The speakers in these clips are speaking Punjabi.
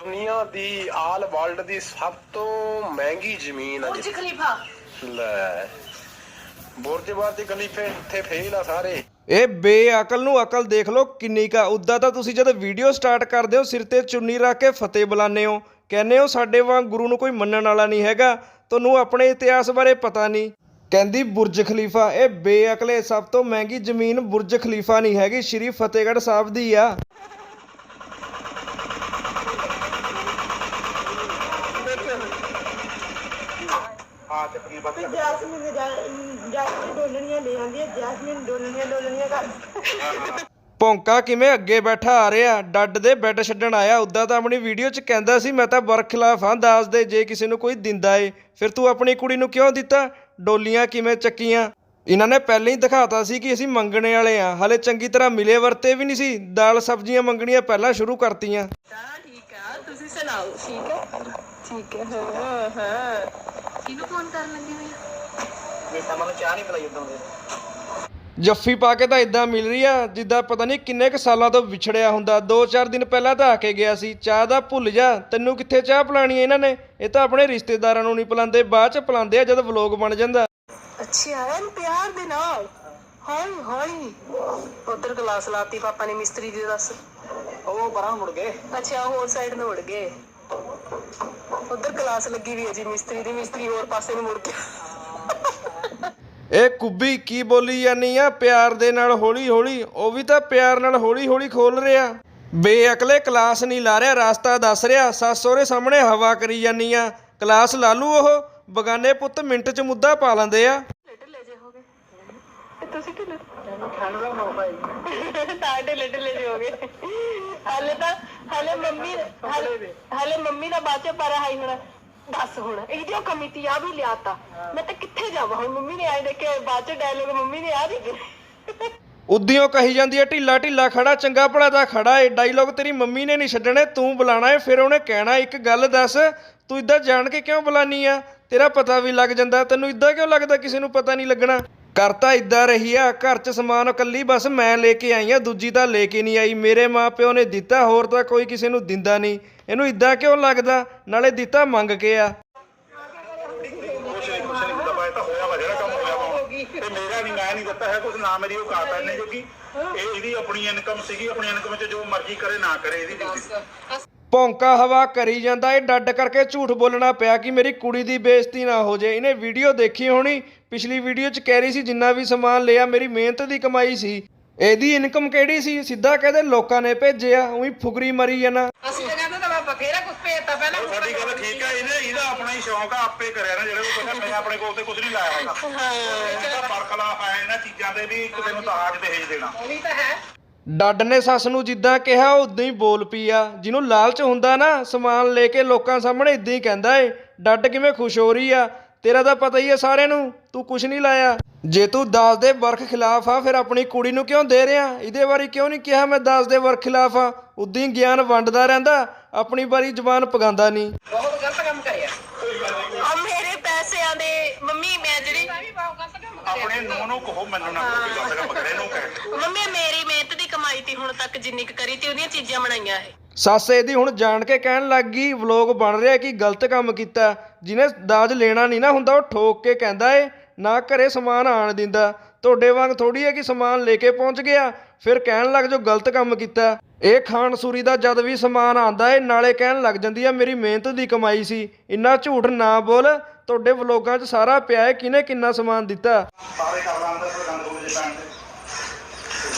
ਦੁਨੀਆ ਦੀ ਆਲ ਵਰਲਡ ਦੀ ਸਭ ਤੋਂ ਮਹਿੰਗੀ ਜ਼ਮੀਨ ਆ ਬੁਰਜ ਖਲੀਫਾ। ਲੈ ਬੁਰਜ ਬਾਦੀ ਖਲੀਫੇ ਇੱਥੇ ਫੇਲ ਆ ਸਾਰੇ। ਇਹ ਬੇਅਕਲ ਨੂੰ ਅਕਲ ਦੇਖ ਲਓ ਕਿੰਨੀ ਕਾ ਉਦਾਂ ਤਾਂ ਤੁਸੀਂ ਜਦ ਵੀਡੀਓ ਸਟਾਰਟ ਕਰਦੇ ਹੋ ਸਿਰ ਤੇ ਚੁੰਨੀ ਰੱਖ ਕੇ ਫਤਿਹ ਬੁਲਾਉਂਦੇ ਹੋ। ਕਹਿੰਦੇ ਹੋ ਸਾਡੇ ਵਾਂਗ ਗੁਰੂ ਨੂੰ ਕੋਈ ਮੰਨਣ ਵਾਲਾ ਨਹੀਂ ਹੈਗਾ। ਤੁਹਾਨੂੰ ਆਪਣੇ ਇਤਿਹਾਸ ਬਾਰੇ ਪਤਾ ਨਹੀਂ। ਕਹਿੰਦੀ ਬੁਰਜ ਖਲੀਫਾ ਇਹ ਬੇਅਕਲੇ ਸਭ ਤੋਂ ਮਹਿੰਗੀ ਜ਼ਮੀਨ ਬੁਰਜ ਖਲੀਫਾ ਨਹੀਂ ਹੈਗੀ। ਸ਼੍ਰੀ ਫਤਿਹਗੜ੍ਹ ਸਾਹਿਬ ਦੀ ਆ। ਜੈਸਮੀਨ ਜੈਸਮੀਨ ਡੋਲਣੀਆਂ ਲੈ ਆਂਦੀ ਹੈ ਜੈਸਮੀਨ ਡੋਲਣੀਆਂ ਡੋਲਣੀਆਂ ਕਰ ਭੌਂਕਾ ਕਿਵੇਂ ਅੱਗੇ ਬੈਠਾ ਆ ਰਿਹਾ? ਡੱਡ ਦੇ ਬੈੱਡ ਛੱਡਣ ਆਇਆ ਉਦਾਂ ਤਾਂ ਆਪਣੀ ਵੀਡੀਓ 'ਚ ਕਹਿੰਦਾ ਸੀ ਮੈਂ ਤਾਂ ਬਰਖਲਾਫ ਹਾਂ ਦਾਸ ਦੇ ਜੇ ਕਿਸੇ ਨੂੰ ਕੋਈ ਦਿੰਦਾ ਏ ਫਿਰ ਤੂੰ ਆਪਣੀ ਕੁੜੀ ਨੂੰ ਕਿਉਂ ਦਿੱਤਾ? ਡੋਲੀਆਂ ਕਿਵੇਂ ਚੱਕੀਆਂ? ਇਹਨਾਂ ਨੇ ਪਹਿਲਾਂ ਹੀ ਦਿਖਾਤਾ ਸੀ ਕਿ ਅਸੀਂ ਮੰਗਣੇ ਵਾਲੇ ਆ ਹਲੇ ਚੰਗੀ ਤਰ੍ਹਾਂ ਮਿਲੇ ਵਰਤੇ ਵੀ ਨਹੀਂ ਸੀ ਦਾਲ ਸਬਜ਼ੀਆਂ ਮੰਗਣੀਆਂ ਪਹਿਲਾਂ ਸ਼ੁਰੂ ਕਰਤੀਆਂ। ਹਾਂ ਠੀਕ ਆ ਹੈ? ਠੀਕ ਹੈ। ਹਾਂ ਹਾਂ। ਕਿਹਨੂੰ ਫੋਨ ਕਰਨ ਲੱਗੇ ਹੋਏ ਜੱਫੀ ਪਾ ਕੇ ਤਾਂ ਇਦਾਂ ਮਿਲ ਰਹੀ ਆ ਜਿੱਦਾਂ ਪਤਾ ਨਹੀਂ ਕਿੰਨੇ ਕ ਸਾਲਾਂ ਤੋਂ ਵਿਛੜਿਆ ਹੁੰਦਾ। 2-4 ਦਿਨ ਪਹਿਲਾਂ ਤਾਂ ਆ ਕੇ ਗਿਆ ਸੀ ਚਾਹ ਦਾ ਭੁੱਲ ਜਾ ਤੈਨੂੰ ਕਿੱਥੇ ਚਾਹ ਪਿਲਾਣੀ ਇਹਨਾਂ ਨੇ? ਇਹ ਤਾਂ ਆਪਣੇ ਰਿਸ਼ਤੇਦਾਰਾਂ ਨੂੰ ਨਹੀਂ ਪਿਲਾਉਂਦੇ ਬਾਅਦ ਚ ਪਿਲਾਉਂਦੇ ਆ ਜਦ ਵਲੋਗ ਬਣ ਜਾਂਦਾ। ਅੱਛਾ ਐਨ ਪਿਆਰ ਦੇ ਨਾਲ। ਹਾਏ ਹਾਏ। ਉਧਰ ਗਲਾਸ ਲਾਤੀ ਪਾਪਾ ਨੇ ਮਿਸਤਰੀ ਦੇ ਦੱਸ। ਉਹ ਪਰਾਂ ਮੁੜ ਗਏ। ਅੱਛਾ ਹੋਰ ਸਾਈਡ ਨੂੰ ਮੁੜ ਗਏ। ਉਧਰ ਗਲਾਸ ਲੱਗੀ ਵੀ ਹੈ ਜੀ ਮਿਸਤਰੀ ਦੀ ਮਿਸਤਰੀ ਹੋਰ ਪਾਸੇ ਨੂੰ ਮੁੜ ਗਿਆ। ਇਹ ਕੁੱਬੀ ਕੀ ਬੋਲੀ ਜਾਨੀ ਆ? ਪਿਆਰ ਦੇ ਨਾਲ ਹੌਲੀ ਹੌਲੀ ਉਹ ਵੀ ਤਾਂ ਪਿਆਰ ਨਾਲ ਹੌਲੀ ਹੌਲੀ ਖੋਲ ਰਿਹਾ। ਬੇਅਕਲੇ ਕਲਾਸ ਨਹੀਂ ਲਾ ਰਿਹਾ ਰਾਸਤਾ ਦੱਸ ਰਿਹਾ ਸੱਸ ਸਹੁਰੇ ਸਾਹਮਣੇ ਹਵਾ ਕਰੀ ਜਾਨੀ ਆ। ਕਲਾਸ ਲਾ ਲੂ ਉਹ ਬਗਾਨੇ ਪੁੱਤ ਮਿੰਟ ਚ ਮੁੱਦਾ ਪਾ ਲੈਂਦੇ ਆ। ਢਿੱਲੇ ਜੇ ਹੋ ਗਏ ਤੇ ਤੁਸੀਂ ਢਿੱਲੇ ਠੰਡ ਦਾ ਮੌਕਾ ਹੈ ਤਾਂ ਢਿੱਲੇ ਢਿੱਲੇ ਜੇ ਹੋ ਗਏ। ਹਾਲੇ ਤਾਂ ਹਾਲੇ ਮੰਮੀ ਹਾਲੇ ਹਾਲੇ ਮੰਮੀ ਦਾ ਬਾਅਦ ਚ ਪਰ ਆਈ ਹੁਣ। ਦੱਸ ਹੁਣ ਇਹਦੀ ਉਹ ਕਮੇਟੀ ਆ ਵੀ ਲਿਆਤਾ ਮੈਂ ਤਾਂ ਕਿੱਥੇ ਜਾਵਾਂ? ਹੁਣ ਮੰਮੀ ਨੇ ਆਏ ਦੇਖੇ ਬਾਅਦ ਚ ਡਾਇਲੋਗ ਮੰਮੀ ਨੇ ਆ ਦਿੱਤੇ ਉਦਿਓ ਕਹੀ ਜਾਂਦੀ ਹੈ ਢਿੱਲਾ ਢਿੱਲਾ ਖੜਾ ਚੰਗਾ ਭਲਾ ਦਾ ਖੜਾ ਏ। ਡਾਇਲੋਗ ਤੇਰੀ ਮੰਮੀ ਨੇ ਨਹੀਂ ਛੱਡਣੇ ਤੂੰ ਬੁਲਾਣਾ ਏ ਫਿਰ ਉਹਨੇ ਕਹਿਣਾ ਇੱਕ ਗੱਲ ਦੱਸ ਤੂੰ ਇਦਾਂ ਜਾਣ ਕੇ ਕਿਉਂ ਬੁਲਾਨੀ ਆ? ਤੇਰਾ ਪਤਾ ਵੀ ਲੱਗ ਜਾਂਦਾ ਤੈਨੂੰ ਇਦਾਂ ਕਿਉਂ ਲੱਗਦਾ ਕਿਸੇ ਨੂੰ ਪਤਾ ਨਹੀਂ ਲੱਗਣਾ? ਕਰਤਾ ਇਦਾਂ ਰਹੀ ਆ ਘਰ 'ਚ ਸਮਾਨ ਇਕੱਲੀ ਬਸ ਮੈਂ ਲੈ ਕੇ ਆਈ ਆ ਦੂਜੀ ਤਾਂ ਲੈ ਕੇ ਨਹੀਂ ਆਈ। ਮੇਰੇ ਮਾਪਿਓ ਨੇ ਦਿੱਤਾ ਹੋਰ ਤਾਂ ਕੋਈ ਕਿਸੇ ਨੂੰ ਦਿੰਦਾ ਨਹੀਂ। ਇਹਨੂੰ ਇਦਾਂ ਕਿਉਂ ਲੱਗਦਾ? ਨਾਲੇ ਦਿੱਤਾ ਮੰਗ ਕੇ ਆ। ਤਾਂ ਮੇਰਾ ਨਹੀਂ ਮੈਂ ਨਹੀਂ ਦਿੱਤਾ ਹੈ ਨਾ ਮੇਰੀ ਔਕਾਤ ਹੈ ਕਿਉਂਕਿ ਇਹ ਇਹਦੀ ਆਪਣੀ ਇਨਕਮ ਸੀਗੀ ਆਪਣੀ ਇਨਕਮ ਚ ਜੋ ਮਰਜ਼ੀ ਕਰੇ ਨਾ ਕਰੇ ਇਹਦੀ ਡਿਊਟੀ ਭੌਂਕਾ ਹਵਾ ਕਰੀ ਜਾਂਦਾ ਇਹ ਡੱਡ ਕਰਕੇ ਝੂਠ ਬੋਲਣਾ ਪਿਆ ਕਿ ਮੇਰੀ ਕੁੜੀ ਦੀ ਬੇਇੱਜ਼ਤੀ ਨਾ ਹੋ ਜਾਏ ਇਹਨੇ ਵੀਡੀਓ ਦੇਖੀ ਹੋਣੀ ਪਿਛਲੀ ਵੀਡੀਓ 'ਚ ਕਹਿ ਰਹੀ ਸੀ ਜਿੰਨਾ ਵੀ ਸਮਾਨ ਲਿਆ ਮੇਰੀ ਮਿਹਨਤ ਦੀ ਕਮਾਈ ਸੀ। ਇਹਦੀ ਇਨਕਮ ਕਿਹੜੀ ਸੀ? ਸਿੱਧਾ ਕਹਦੇ ਲੋਕਾਂ ਨੇ ਭੇਜਿਆ ਉਹੀ ਫੁਗਰੀ ਮਰੀ ਜਾਣਾ। ਅਸੀਂ ਤਾਂ ਕਹਿੰਦੇ ਤਾਂ ਬਥੇਰਾ ਕੁਝ ਭੇਜਤਾ ਪਹਿਲਾਂ ਸਾਡੀ ਗੱਲ ਠੀਕ ਹੈ ਇਹਨੇ ਇਹਦਾ ਆਪਣਾ ਹੀ ਸ਼ੌਂਕ ਆ ਆਪੇ ਕਰਿਆ ਨਾ ਜਿਹੜੇ ਉਹ ਕਹਿੰਦਾ ਮੈਂ ਆਪਣੇ ਕੋਲ ਤੇ ਕੁਝ ਨਹੀਂ ਲਾਇਆ ਹੈਗਾ। ਇਹਦਾ ਬਰਖਲਾਫ ਹੈ ਇਹਨਾਂ ਚੀਜ਼ਾਂ ਦੇ ਵੀ ਕਿਸੇ ਨੂੰ ਤਾਜ ਦਹੇਜ ਦੇਣਾ। ਉਹੀ ਤਾਂ ਹੈ। ਡੱਡ ਨੇ ਸੱਸ ਨੂੰ ਜਿੱਦਾਂ ਕਿਹਾ ਉਦਾਂ ਹੀ ਬੋਲ ਪਈ ਆ। ਜਿਹਨੂੰ ਲਾਲਚ ਹੁੰਦਾ ਨਾ, ਸਮਾਨ ਲੈ ਕੇ ਲੋਕਾਂ ਸਾਹਮਣੇ ਇਦਾਂ ਹੀ ਕਹਿੰਦਾ ਏ, ਡੱਡ ਕਿਵੇਂ ਖੁਸ਼ ਹੋ ਰਹੀ ਆ? ਤੇਰਾ ਤਾਂ ਪਤਾ ਹੀ ਆ ਸਾਰਿਆਂ ਨੂੰ, ਤੂੰ ਕੁਝ ਨਹੀਂ ਲਾਇਆ। ਜੇ ਤੂੰ ਦਾਸ ਦੇ ਵਰਖ ਖਿਲਾਫ ਆ, ਫਿਰ ਆਪਣੀ ਕੁੜੀ ਨੂੰ ਕਿਉਂ ਦੇ ਰਿਹਾ? ਇਹਦੇ ਬਾਰੇ ਕਿਉਂ ਨਹੀਂ ਕਿਹਾ ਮੈਂ ਦਾਸ ਦੇ ਵਰਖ ਖਿਲਾਫ ਆ? ਉਦਾਂ ਹੀ ਗਿਆਨ ਵੰਡਦਾ ਰਹਿੰਦਾ, ਆਪਣੀ ਵਾਰੀ ਜ਼ਬਾਨ ਪਗਾਉਂਦਾ ਨਹੀਂ। ਬਹੁਤ ਗਲਤ ਕੰਮ ਕਰਿਆ। ਆ ਮੇਰੇ ਪੈਸਿਆਂ ਦੇ, ਮੰਮੀ ਮੈਂ ਜਿਹੜੀ ਆਪਣੇ ਨੂੰ ਨੂੰ ਕਹੋ ਮੈਨੂੰ ਨਾ ਕੋਈ ਗੱਲ ਕੰਮ ਕਰੇ ਨੂੰ ਕਹੇ। ਮੰਮੀ ਮੇਰੀ ਮਿਹਨਤ ਦੀ ਕਮਾਈ ਤੀ ਹੁਣ ਤੱਕ ਜਿੰਨੀ ਕੁ ਕਰੀ ਤੀ ਉਹਦੀਆਂ ਚੀਜ਼ਾਂ ਬਣਾਈਆਂ ਇਹ। ਸੱਸ ਇਹਦੀ ਹੁਣ ਜਾਣ ਕੇ ਕਹਿਣ ਲੱਗ ਗਈ ਵਲੋਗ ਬਣ ਰਿਹਾ ਕਿ ਗਲਤ ਕੰਮ ਕੀਤਾ। ਜਿਹਨੇ ਦਾਜ ਲੈਣਾ ਨਹੀਂ ਨਾ ਹੁੰਦਾ ਉਹ ਠੋਕ ਕੇ ਕਹਿੰਦਾ ਏ ਨਾ ਘਰੇ ਸਮਾਨ ਆਣ ਦਿੰਦਾ। ਤੁਹਾਡੇ ਵਾਂਗ ਥੋੜੀ ਹੈ ਕਿ ਸਮਾਨ ਲੈ ਕੇ ਪਹੁੰਚ ਗਿਆ? ਫਿਰ ਕਹਿਣ ਲੱਗ ਜੋ ਗਲਤ ਕੰਮ ਕੀਤਾ। ਇਹ ਖਾਨ ਸੂਰੀ ਦਾ ਜਦ ਵੀ ਸਮਾਨ ਆਂਦਾ ਏ ਨਾਲੇ ਕਹਿਣ ਲੱਗ ਜਾਂਦੀ ਆ ਮੇਰੀ ਮਿਹਨਤ ਦੀ ਕਮਾਈ ਸੀ। ਇੰਨਾ ਝੂਠ ਨਾ ਬੋਲ ਤੁਹਾਡੇ ਵਲੋਗਾਂ 'ਚ ਸਾਰਾ ਪਿਆ ਹੈ, ਕਿਹਨੇ ਕਿੰਨਾ ਸਮਾਨ ਦਿੱਤਾ? ਸਾਰੇ ਕਰ ਲਾਂਦੇ ਤੇ ਗੰਦ ਹੋ ਜੇ ਪੈਣ ਸਤਿ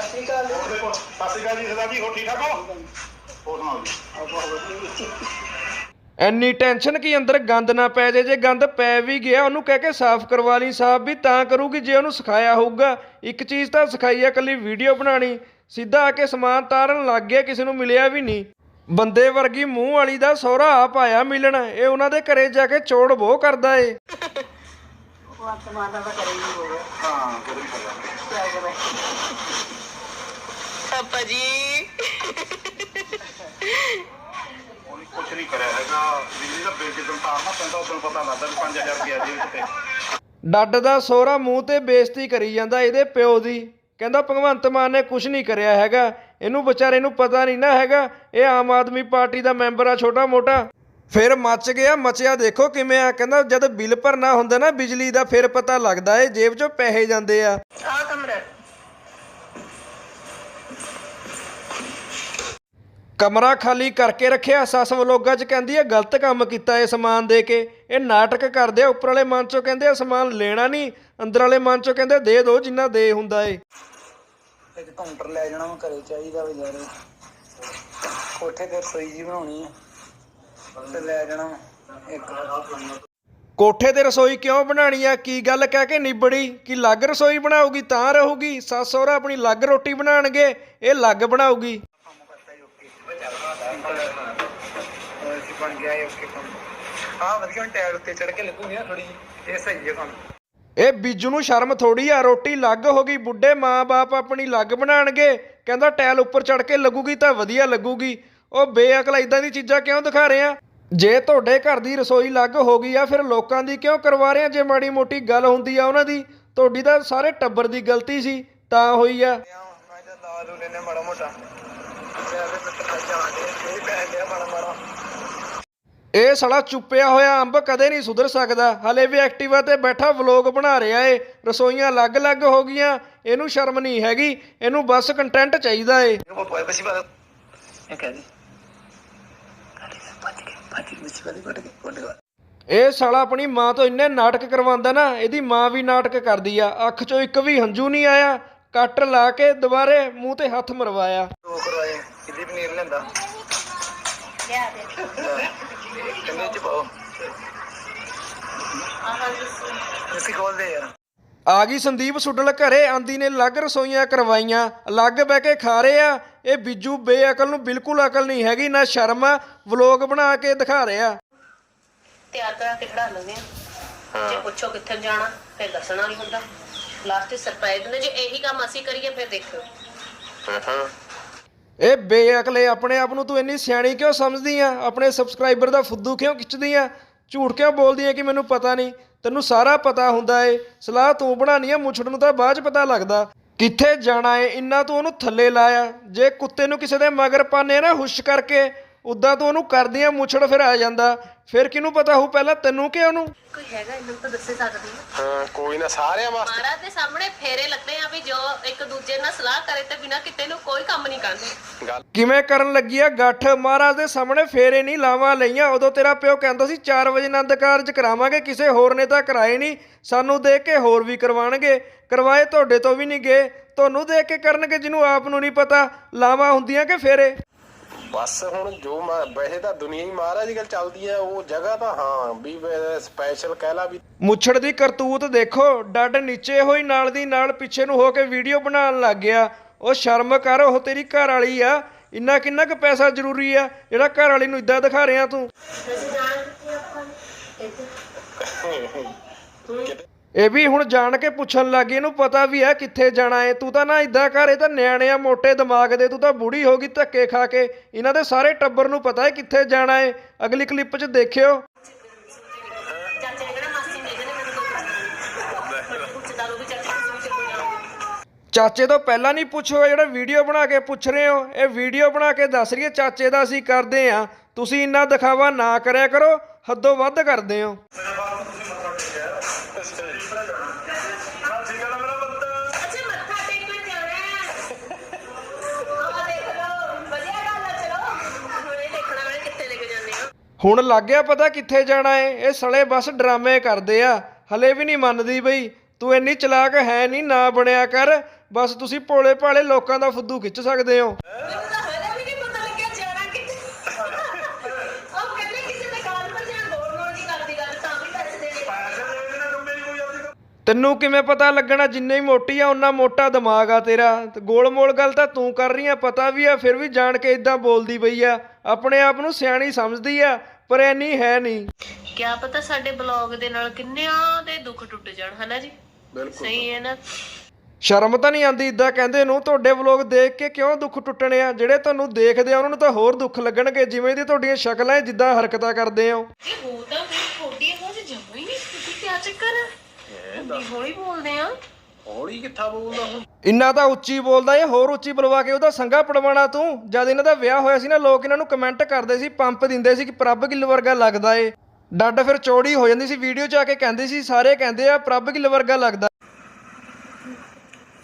ਸ਼੍ਰੀ ਅਕਾਲ ਸਤਿ ਸ਼੍ਰੀ ਅਕਾਲ ਜੀ ਸਦਾ ਜੀ ਹੋ ਠੀਕ ਠਾਕ ਹੋ ਹੋਰ ਸੁਣਾਓ ਜੀ ਐਨੀ ਟੈਨਸ਼ਨ ਕਿ ਅੰਦਰ ਗੰਦ ਨਾ ਪੈ ਜੇ ਜੇ ਗੰਦ ਪੈ ਵੀ ਗਿਆ, ਉਹਨੂੰ ਕਹਿ ਕੇ ਸਾਫ਼ ਕਰਵਾ ਲਈ ਸਾਫ਼ ਵੀ, ਤਾਂ ਕਰੂਗੀ ਜੇ ਉਹਨੂੰ ਸਿਖਾਇਆ ਹੋਊਗਾ। ਇੱਕ ਚੀਜ਼ ਤਾਂ ਸਿਖਾਈ ਆ, ਇਕੱਲੀ ਵੀਡੀਓ ਬਣਾਣੀ ਸਿੱਧਾ ਆ ਕੇ ਸਮਾਨ ਤਾਰਨ ਲੱਗ ਗਿਆ, ਕਿਸੇ ਨੂੰ ਮਿਲਿਆ ਵੀ ਨਹੀਂ। ਬੰਦੇ ਵਰਗੀ ਮੂੰਹ ਵਾਲੀ ਦਾ ਸਹੁਰਾ ਆਪ ਆਇਆ ਮਿਲਣ ਇਹ ਉਹਨਾਂ ਦੇ ਘਰੇ ਜਾ ਕੇ ਚੋੜ ਬੋ ਕਰਦਾ ਏ। ਹਾਂ ਕੋਈ ਨਹੀਂ ਪਾਪਾ ਜੀ। ਉਹਨੇ ਕੁਛ ਨਹੀਂ ਕਰਿਆ ਹੈਗਾ। ਬਿਜਲੀ ਦਾ ਬਿੱਲ ਜਦੋਂ ਤਾਰਨਾ ਪੈਂਦਾ ਉਦੋਂ ਪਤਾ ਲੱਗਦਾ ਵੀ 5000 ਰੁਪਇਆ ਜੇਬ ਤੇ। ਡੱਡ ਦਾ ਸਹੁਰਾ ਮੂੰਹ ਤੇ ਬੇਇੱਜ਼ਤੀ ਕਰੀ ਜਾਂਦਾ ਇਹਦੇ ਪਿਓ ਦੀ। ਕਹਿੰਦਾ ਭਗਵੰਤ ਮਾਨ ਨੇ ਕੁਝ ਨਹੀਂ ਕਰਿਆ ਹੈਗਾ। ਇਹਨੂੰ ਵਿਚਾਰੇ ਨੂੰ ਪਤਾ ਨਹੀਂ ਨਾ ਹੈਗਾ। ਇਹ ਆਮ ਆਦਮੀ ਪਾਰਟੀ ਦਾ ਮੈਂਬਰ ਆ ਛੋਟਾ ਮੋਟਾ ਫਿਰ ਮੱਚ ਗਿਆ ਮਚਿਆ ਦੇਖੋ ਕਿਵੇਂ ਆ। ਕਹਿੰਦਾ ਜਦ ਬਿੱਲ ਭਰਨਾ ਹੁੰਦਾ ਨਾ ਬਿਜਲੀ ਦਾ ਫਿਰ ਪਤਾ ਲੱਗਦਾ ਏ ਜੇਬ 'ਚੋਂ ਪੈਸੇ ਜਾਂਦੇ ਆ। ਆ ਕਮਰਾ ਕਮਰਾ ਖਾਲੀ ਕਰਕੇ ਰੱਖਿਆ ਸੱਸ ਵਲੋਗਾ 'ਚ ਕਹਿੰਦੀ ਹੈ ਗਲਤ ਕੰਮ ਕੀਤਾ ਇਹ ਸਮਾਨ ਦੇ ਕੇ। ਇਹ ਨਾਟਕ ਕਰਦੇ ਆ ਉੱਪਰ ਵਾਲੇ ਮਨ 'ਚੋਂ ਕਹਿੰਦੇ ਆ ਸਮਾਨ ਲੈਣਾ ਨਹੀਂ। ਅੰਦਰ ਵਾਲੇ ਮਨ 'ਚੋਂ ਕਹਿੰਦੇ ਦੇ ਦਿਓ ਜਿੰਨਾ ਦੇ ਹੁੰਦਾ ਏ। ਇੱਕ ਕਾਊਂਟਰ ਲੈ ਜਾਣਾ ਵਾ ਘਰੇ ਚਾਹੀਦਾ ਵਾ ਯਾਰ ਕੋਠੇ ਤੇ ਰਸੋਈ ਜੀ ਬਣਾਉਣੀ ਆ ਤੇ ਲੈ ਜਾਣਾ ਵਾ ਇੱਕ। ਕੋਠੇ ਤੇ ਰਸੋਈ ਕਿਉਂ ਬਣਾਣੀ ਆ? ਕੀ ਗੱਲ ਕਹਿ ਕੇ ਨਿਬੜੀ? ਕਿ ਲੱਗ ਰਸੋਈ ਬਣਾਉਗੀ ਤਾਂ ਰਹੂਗੀ? ਸੱਸ ਸਹੁਰਾ ਆਪਣੀ ਲੱਗ ਰੋਟੀ ਬਣਾਣਗੇ ਇਹ ਲੱਗ ਬਣਾਉਗੀ ਬਣ ਗਿਆ ਇਹ ਓਕੇ ਕੰਮ। ਹਾਂ ਵਧੀਆ ਟਾਇਰ ਉੱਤੇ ਚੜ ਕੇ ਲੱਗੂਗੀ ਨਾ ਥੋੜੀ ਇਹ ਸਹੀ ਹੈ ਕੰਮ। ਇਹ ਬੀਜੂ ਨੂੰ ਸ਼ਰਮ ਥੋੜੀ ਆ, ਰੋਟੀ ਲੱਗ ਹੋ ਗਈ, ਬੁੱਢੇ ਮਾਂ-ਬਾਪ ਆਪਣੀ ਲੱਗ ਬਣਾਣਗੇ ਕਹਿੰਦਾ ਟੈਲ ਉੱਪਰ ਚੜ ਕੇ ਲੱਗੂਗੀ ਤਾਂ ਵਧੀਆ ਲੱਗੂਗੀ। ਉਹ ਬੇਅਕਲ ਇਦਾਂ ਦੀ ਚੀਜ਼ਾਂ ਕਿਉਂ ਦਿਖਾ ਰਹੇ? ਆ ਜੇ ਤੁਹਾਡੇ ਘਰ ਦੀ ਰਸੋਈ ਲੱਗ ਹੋ ਗਈ ਆ, ਫਿਰ ਲੋਕਾਂ ਦੀ ਕਿਉਂ ਕਰਵਾ ਰਹੇ ਆ? ਜੇ ਮਾੜੀ ਮੋਟੀ ਗੱਲ ਹੁੰਦੀ ਆ ਉਹਨਾਂ ਦੀ, ਤੁਹਾਡੀ ਤਾਂ ਸਾਰੇ ਟੱਬਰ ਦੀ ਗਲਤੀ ਸੀ, ਤਾਂ ਹੋਈ ਆ। ਮੈਂ ਤਾਂ ਲਾ ਲੂ ਲੈਨੇ ਮਾੜਾ ਮੋਟਾ। ਮੈਂ ਤੇ ਜਾਣ ਦੇ ਇਹ ਪੈ ਲਿਆ ਮਾੜਾ ਮਾੜਾ। ਇਹ ਸਾਲਾ ਚੁੱਪਿਆ ਹੋਇਆ ਅੰਬ ਕਦੇ ਨਹੀਂ ਸੁਧਰ ਸਕਦਾ। ਹਲੇ ਵੀ ਐਕਟਿਵਾ ਤੇ ਬੈਠਾ ਵਲੋਗ ਬਣਾ ਰਿਹਾ ਏ। ਰਸੋਈਆਂ ਅਲੱਗ-ਅਲੱਗ ਹੋ ਗਈਆਂ। ਇਹਨੂੰ ਸ਼ਰਮ ਨਹੀਂ ਹੈਗੀ। ਇਹਨੂੰ ਬਸ ਕੰਟੈਂਟ ਚਾਹੀਦਾ ਏ। ਉਹ ਪੋਏ ਬਸੀ ਬਾਤ ਇਹ ਕਹਦੀ ਬਸੀ ਬਾਤ ਸਾਲਾ ਆਪਣੀ ਮਾਂ ਤੋਂ ਇੰਨੇ ਨਾਟਕ ਕਰਵਾਉਂਦਾ ਨਾ ਇਹਦੀ ਮਾਂ ਵੀ ਨਾਟਕ ਕਰਦੀ ਆ। ਅੱਖ 'ਚੋਂ ਇੱਕ ਵੀ ਹੰਝੂ ਨਹੀਂ ਆਇਆ। ਕੱਟ ਲਾ ਕੇ ਦੁਬਾਰੇ ਮੂੰਹ ਤੇ ਹੱਥ ਮਰਵਾਇਆ। ਦੋ ਕਰਵਾਏ। ਕਿੱਦੀ ਪਨੀਰ ਲੈਂਦਾ। ਚ ਪਾਓ। ਤੁਸੀਂ ਆ। ਗਈ ਸੰਦੀਪ ਸੁੱਡਲ ਘਰੇ ਆਂਦੀ ਨੇ ਲੱਗ ਰਸੋਈਆਂ ਕਰਵਾਈਆਂ ਅਲੱਗ ਬਹਿ ਕੇ ਖਾ ਰਹੇ ਆ। ਇਹ ਬਿੱਜੂ ਬੇਅਕਲ ਨੂੰ ਬਿਲਕੁਲ ਅਕਲ ਨਹੀਂ ਹੈਗੀ ਨਾ ਸ਼ਰਮ ਆ ਵਲੋਗ ਬਣਾ ਕੇ ਦਿਖਾ ਰਿਹਾ। ਤਿਆਰ ਕਰਾ ਕੇ ਖੜਾ ਆ। ਜੇ ਪੁੱਛੋ ਕਿੱਥੇ ਜਾਣਾ ਫਿਰ ਦੱਸਣਾ ਨਹੀਂ ਹੁੰਦਾ। ਲਾਸਟ ਸਰਪ੍ਰਾਈਜ਼ ਨੇ ਜੇ ਇਹੀ ਕੰਮ ਅਸੀਂ ਕਰੀਏ ਫਿਰ ਦੇਖਿਓ। ਇਹ ਬੇਅਕਲੇ ਆਪਣੇ ਆਪ ਨੂੰ ਤੂੰ ਇੰਨੀ ਸਿਆਣੀ ਕਿਉਂ ਸਮਝਦੀ ਆ? ਆਪਣੇ ਸਬਸਕ੍ਰਾਈਬਰ ਦਾ ਫੁੱਦੂ ਕਿਉਂ ਖਿੱਚਦੀ ਆ? ਝੂਠ ਕਿਉਂ ਬੋਲਦੀ ਆ ਕਿ ਮੈਨੂੰ ਪਤਾ ਨਹੀਂ? ਤੈਨੂੰ ਸਾਰਾ ਪਤਾ ਹੁੰਦਾ ਏ। ਸਲਾਹ ਤੂੰ ਬਣਾਣੀ ਆ ਮੁੱਛੜ ਨੂੰ ਤਾਂ ਬਾਅਦ ਚ ਪਤਾ ਲੱਗਦਾ। ਕਿੱਥੇ ਜਾਣਾ ਏ? ਇੰਨਾ ਤੂੰ ਉਹਨੂੰ ਥੱਲੇ ਲਾਇਆ। ਜੇ ਕੁੱਤੇ ਨੂੰ ਕਿਸੇ ਦੇ ਮਗਰ ਪਾਣੇ ਨਾ ਹੁਸ਼ ਕਰਕੇ ਉਦਾਂ ਤੂੰ ਉਹਨੂੰ ਕਰਦੀ ਆ ਮੁੱਛੜ ਫਿਰ ਆ ਜਾਂਦਾ। ਫਿਰ ਕਿਹਨੂੰ ਪਤਾ ਹੋਊ ਪਹਿਲਾਂ ਤੈਨੂੰ ਕਿ ਉਹਨੂੰ? ਕੋਈ ਹੈਗਾ ਇਹਨੂੰ ਤਾਂ ਦੱਸੇ ਸਕਦੀ ਆ। ਹਾਂ ਕੋਈ ਨਾ ਸਾਰਿਆਂ ਵਾਸਤੇ। ਮਹਾਰਾਜ ਦੇ ਸਾਹਮਣੇ ਫੇਰੇ ਲੱਗੇ ਆ ਵੀ ਜੋ ਇੱਕ ਦੂਜੇ ਨਾਲ ਸਲਾਹ ਕਰੇ ਤੇ ਬਿਨਾ ਕਿਤੇ ਨੂੰ ਕੋਈ ਕੰਮ ਨਹੀਂ ਕਰਦੇ। ਗੱਲ ਕਿਵੇਂ ਕਰਨ ਲੱਗੀ ਆ ਗੱਠ? ਮਹਾਰਾਜ ਦੇ ਸਾਹਮਣੇ ਫੇਰੇ ਨਹੀਂ ਲਾਵਾਂ ਲਈਆਂ। ਉਦੋਂ ਤੇਰਾ ਪਿਓ ਕਹਿੰਦਾ ਸੀ 4 ਵਜੇ ਆਨੰਦ ਕਾਰਜ ਕਰਾਵਾਂਗੇ ਕਿਸੇ ਹੋਰ ਨੇ ਤਾਂ ਕਰਾਏ ਨਹੀਂ। ਸਾਨੂੰ ਦੇਖ ਕੇ ਹੋਰ ਵੀ ਕਰਵਾਣਗੇ ਕਰਵਾਏ ਤੁਹਾਡੇ ਤੋਂ ਵੀ ਨਹੀਂ ਗਏ। ਤੁਹਾਨੂੰ ਦੇਖ ਕੇ ਕਰਨਗੇ ਜਿਹਨੂੰ ਆਪ ਨੂੰ ਨਹੀਂ ਪਤਾ। ਲਾਵਾਂ ਹੁੰਦੀਆਂ ਕਿ ਫੇਰੇ? ਬਸ ਹੁਣ ਜੋ ਮਾ- ਵੈਸੇ ਤਾਂ ਦੁਨੀਆ ਹੀ ਮਹਾਰਾਜ ਦੀ ਗੱਲ ਚੱਲਦੀ ਹੈ ਉਹ ਜਗ੍ਹਾ ਤਾਂ ਹਾਂ ਵੀ ਸਪੈਸ਼ਲ ਕਹਿ ਲਾ ਵੀ। ਮੁੱਛੜ ਦੀ ਕਰਤੂਤ ਦੇਖੋ ਡੱਡ ਨੀਚੇ ਹੋਈ ਨਾਲ ਦੀ ਨਾਲ ਪਿੱਛੇ ਨੂੰ ਹੋ ਕੇ ਵੀਡੀਓ ਬਣਾਉਣ ਲੱਗ ਗਿਆ। ਉਹ ਸ਼ਰਮ ਕਰ ਉਹ ਤੇਰੀ ਘਰ ਵਾਲੀ ਆ। ਇੰਨਾ ਕਿੰਨਾ ਕੁ ਪੈਸਾ ਜ਼ਰੂਰੀ ਆ ਜਿਹੜਾ ਘਰ ਵਾਲੀ ਨੂੰ ਇਦਾਂ ਦਿਖਾ ਰਿਹਾ ਤੂੰ? ਇਹ ਵੀ ਹੁਣ ਜਾਣ ਕੇ ਪੁੱਛਣ ਲੱਗੀ ਇਹਨੂੰ ਪਤਾ ਵੀ ਹੈ ਕਿੱਥੇ ਜਾਣਾ ਏ ਤੂੰ ਤਾਂ ਨਾ ਇਦਾਂ ਕਰ, ਇਹ ਤਾਂ ਨਿਆਣੇ ਆ, ਮੋਟੇ ਦਿਮਾਗ ਦੇ, ਤੂੰ ਤਾਂ ਬੁੜੀ ਹੋ ਗਈ ਧੱਕੇ ਖਾ ਕੇ। ਇਹਨਾਂ ਦੇ ਸਾਰੇ ਟੱਬਰ ਨੂੰ ਪਤਾ ਹੈ ਕਿੱਥੇ ਜਾਣਾ ਏ ਅਗਲੀ ਕਲਿੱਪ 'ਚ ਦੇਖਿਓ। ਚਾਚੇ ਤੋਂ ਪਹਿਲਾਂ ਨਹੀਂ ਪੁੱਛੋ ਜਿਹੜਾ ਵੀਡੀਓ ਬਣਾ ਕੇ ਪੁੱਛ ਰਹੇ ਹੋ, ਇਹ ਵੀਡੀਓ ਬਣਾ ਕੇ ਦੱਸ ਰਹੀ ਹੈ, ਚਾਚੇ ਦਾ ਅਸੀਂ ਕਰਦੇ ਆ ਤੁਸੀਂ ਇੰਨਾ ਦਿਖਾਵਾ ਨਾ ਕਰਿਆ ਕਰੋ, ਹੱਦੋਂ ਵੱਧ ਕਰਦੇ ਹੋ। ਅੱਛਾ ਮੱਥਾ ਟੇਕਣ ਜਾਣਾ ਹੈ। ਆਹ ਦੇਖ ਲਓ ਵਧੀਆ ਗੱਲ ਆ ਚਲੋ। ਹੁਣ ਇਹ ਦੇਖਣਾ ਮੈਂ ਕਿੱਥੇ ਲੈ ਕੇ ਜਾਂਦੇ ਆ ਹੁਣ ਲੱਗ ਗਿਆ ਪਤਾ ਕਿੱਥੇ ਜਾਣਾ ਏ। ਇਹ ਸਲੇ ਬਸ ਡਰਾਮੇ ਕਰਦੇ ਆ। ਹਲੇ ਵੀ ਨਹੀਂ ਮੰਨਦੀ ਬਈ। ਤੂੰ ਇੰਨੀ ਚਲਾਕ ਹੈ ਨਹੀਂ ਨਾ ਬਣਿਆ ਕਰ। ਬਸ ਤੁਸੀਂ ਭੋਲੇ ਭਾਲੇ ਲੋਕਾਂ ਦਾ ਫੁੱਦੂ ਖਿੱਚ ਸਕਦੇ ਹੋ। ਮੈਨੂੰ ਤਾਂ ਤੈਨੂੰ ਕਿਵੇਂ ਪਤਾ ਲੱਗਣਾ ਜਿੰਨੇ ਹੀ ਮੋਟੀ ਆ ਉਨਾ ਮੋਟਾ ਦਿਮਾਗ ਆ ਤੇਰਾ। ਤੇ ਗੋਲ-ਮੋਲ ਗੱਲ ਤਾਂ ਤੂੰ ਕਰ ਰਹੀ ਆ ਪਤਾ ਵੀ ਆ ਫਿਰ ਵੀ ਜਾਣ ਕੇ ਇਦਾਂ ਬੋਲਦੀ ਪਈ ਆ। ਆਪਣੇ ਆਪ ਨੂੰ ਸਿਆਣੀ ਸਮਝਦੀ ਆ ਪਰ ਐਨੀ ਹੈ ਨਹੀਂ ਕਿਆ ਪਤਾ ਸਾਡੇ ਬਲੌਗ ਦੇ ਨਾਲ ਕਿੰਨਿਆਂ ਦੇ ਦੁੱਖ ਟੁੱਟ ਜਾਣ ਹਨਾ ਜੀ? ਬਿਲਕੁਲ। ਸਹੀ ਹੈ ਨਾ? ਸ਼ਰਮ ਤਾਂ ਨਹੀਂ ਆਂਦੀ ਇਦਾਂ ਕਹਿੰਦੇ ਨੂੰ ਤੁਹਾਡੇ ਵਲੋਗ ਦੇਖ ਕੇ ਕਿਉਂ ਦੁੱਖ ਟੁੱਟਣੇ ਆ? ਜਿਹੜੇ ਤੁਹਾਨੂੰ ਦੇਖਦੇ ਆ ਉਹਨਾਂ ਨੂੰ ਤਾਂ ਹੋਰ ਦੁੱਖ ਲੱਗਣਗੇ ਜਿਵੇਂ ਦੀ ਤੁਹਾਡੀਆਂ ਸ਼ਕਲਾਂ ਹੈ, ਜਿੱਦਾਂ ਹਰਕਤਾਂ ਕਰਦੇ ਹੋ ਜੀ ਹੋ ਤਾਂ ਫਿਰ ਥੋੜੀ ਇਹੋ ਜਿਹੀ ਜਮਾ ਹੀ ਨਹੀਂ ਤੁਸੀਂ ਕਿਆ ਚੱਕਰ ਹੈ ਹੁੰਦੀ। ਹੌਲੀ ਬੋਲਦੇ ਆ। ਹੌਲੀ ਕਿੱਥਾ ਬੋਲਦਾ ਹੁਣ? ਇੰਨਾ ਤਾਂ ਉੱਚੀ ਬੋਲਦਾ ਏ ਹੋਰ ਉੱਚੀ ਬੁਲਵਾ ਕੇ ਉਹਦਾ ਸੰਗਾ ਪੜਵਾਣਾ ਤੂੰ। ਜਦ ਇਹਨਾਂ ਦਾ ਵਿਆਹ ਹੋਇਆ ਸੀ ਨਾ ਲੋਕ ਇਹਨਾਂ ਨੂੰ ਕਮੈਂਟ ਕਰਦੇ ਸੀ ਪੰਪ ਦਿੰਦੇ ਸੀ ਕਿ ਪ੍ਰਭ ਗਿੱਲ ਵਰਗਾ ਲੱਗਦਾ ਏ। ਡੱਡ ਫਿਰ ਚੌੜੀ ਹੋ ਜਾਂਦੀ ਸੀ ਵੀਡੀਓ 'ਚ ਆ ਕੇ ਕਹਿੰਦੇ ਸੀ ਸਾਰੇ ਕਹਿੰਦੇ ਆ ਪ੍ਰਭ ਗਿੱਲ ਵਰਗਾ ਲੱਗਦਾ।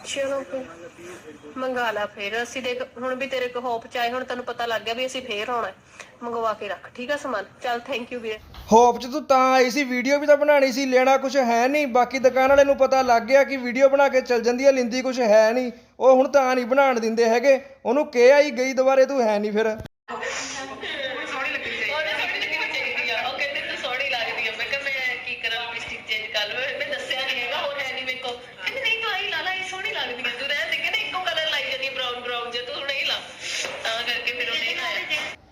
ਚਲੋ ਫਿਰ ਮੰਗਾ ਲਾ ਫਿਰ। ਅਸੀਂ ਦੇਖ ਹੁਣ ਵੀ ਤੇਰੇ ਕੋ ਹੋਪ ਚ ਆਏ ਹੁਣ ਤੈਨੂੰ ਪਤਾ ਲੱਗ ਗਿਆ ਵੀ ਅਸੀਂ ਫੇਰ ਆਉਣਾ ਹੈ। ਮੰਗਵਾ ਕੇ ਰੱਖ ਠੀਕ ਆ ਸਮਾਨ? ਚੱਲ ਥੈਂਕ ਯੂ ਵੀਰੇ। ਹੋਪ 'ਚ ਤੂੰ ਤਾਂ ਆਈ ਸੀ, ਵੀਡੀਓ ਵੀ ਤਾਂ ਬਣਾਣੀ ਸੀ, ਲੈਣਾ ਕੁਝ ਹੈ ਨਹੀਂ। ਬਾਕੀ ਦੁਕਾਨ ਵਾਲੇ ਨੂੰ ਪਤਾ ਲੱਗ ਗਿਆ ਕਿ ਵੀਡੀਓ ਬਣਾ ਕੇ ਚੱਲ ਜਾਂਦੀ ਹੈ ਲਿੰਦੀ ਕੁਝ ਹੈ ਨਹੀਂ। ਉਹ ਹੁਣ ਤਾਂ ਨਹੀਂ ਬਣਾਉਣ ਦਿੰਦੇ ਹੈਗੇ। ਉਹਨੂੰ ਕਿਹਾ ਹੀ ਗਈ ਦੁਬਾਰੇ, ਤੂੰ ਹੈ ਨਹੀਂ ਫਿਰ ਸੋਹਣੀ ਲੱਗਦੀ ਚਾਹੀਦੀ ਉਹਨੇ ਸੋਹਣੀ ਲੱਗਣੀ ਚਾਹੀਦੀ ਆ ਉਹ ਕਹਿੰਦੇ ਤੂੰ ਸੋਹਣੀ ਲੱਗਦੀ ਆ ਮੈਂ ਕਿਹਾ ਮੈਂ ਕੀ ਕਰਾਂ ਲਿਪਸਟਿਕ ਚੇਂਜ ਕਰ ਲਵਾਂ ਮੈਂ ਦੱਸਿਆ ਨਹੀਂ ਹੈਗਾ ਉਹ ਹੈ ਨਹੀਂ ਮੇਰੇ ਕੋ ਕਹਿੰਦੇ ਨਹੀਂ ਤੂੰ ਆਹੀ ਲਾ ਲਾ ਇਹ ਸੋਹਣੀ ਲੱਗਦੀ ਆ ਤੂੰ ਰਹਿਣ ਦੇ ਕਹਿੰਦੇ ਇੱਕੋ ਕਲਰ ਲਾਈ ਜਾਂਦੀ ਬਰਾਊਨ ਬਰਾਊਨ ਜੇ ਤੂੰ ਨਹੀਂ ਲਾ ਤਾਂ ਕਰਕੇ ਫਿਰ ਉਹ ਨਹੀਂ ਲਾਇਆ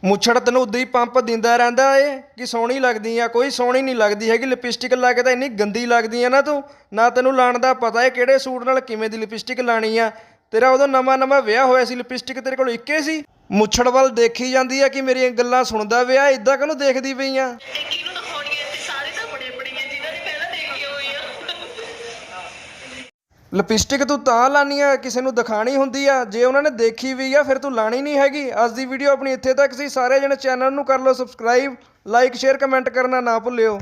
ਮੁੱਛੜ ਤੈਨੂੰ ਉਦਾਂ ਹੀ ਪੰਪ ਦਿੰਦਾ ਰਹਿੰਦਾ ਏ, ਕਿ ਸੋਹਣੀ ਲੱਗਦੀ ਆ, ਕੋਈ ਸੋਹਣੀ ਨਹੀਂ ਲੱਗਦੀ ਹੈਗੀ, ਲਿਪਸਟਿਕ ਲਾ ਕੇ ਤਾਂ ਇੰਨੀ ਗੰਦੀ ਲੱਗਦੀ ਆ ਨਾ ਤੂੰ, ਨਾ ਤੈਨੂੰ ਲਾਣ ਦਾ ਪਤਾ ਏ ਕਿਹੜੇ ਸੂਟ ਨਾਲ ਕਿਵੇਂ ਦੀ ਲਿਪਸਟਿਕ ਲਾਣੀ ਆ। ਤੇਰਾ ਉਦੋਂ ਨਵਾਂ ਨਵਾਂ ਵਿਆਹ ਹੋਇਆ ਸੀ, ਲਿਪਸਟਿਕ ਤੇਰੇ ਕੋਲ ਇੱਕੇ ਸੀ। ਮੁੱਛੜ ਵੱਲ ਦੇਖੀ ਜਾਂਦੀ ਆ ਕਿ ਮੇਰੀਆਂ ਗੱਲਾਂ ਸੁਣਦਾ ਵਿਆਹ ਇਦਾਂ ਕਾਹਨੂੰ ਦੇਖਦੀ ਪਈ ਆ? ਲਿਪਸਟਿਕ ਤੂੰ ਤਾਂ ਲਾਨੀ ਆ, ਕਿਸੇ ਨੂੰ ਦਿਖਾਣੀ ਹੁੰਦੀ ਆ। ਜੇ ਉਹਨਾਂ ਨੇ ਦੇਖੀ ਵੀ ਆ, ਫਿਰ ਤੂੰ ਲਾਣੀ ਨਹੀਂ ਹੈਗੀ। ਅੱਜ ਦੀ ਵੀਡੀਓ ਆਪਣੀ ਇੱਥੇ ਤੱਕ ਸੀ। ਸਾਰੇ ਜਣੇ ਚੈਨਲ ਨੂੰ ਕਰ ਲਓ ਸਬਸਕ੍ਰਾਈਬ ਲਾਈਕ ਸ਼ੇਅਰ ਕਮੈਂਟ ਕਰਨਾ ਨਾ ਭੁੱਲਿਓ।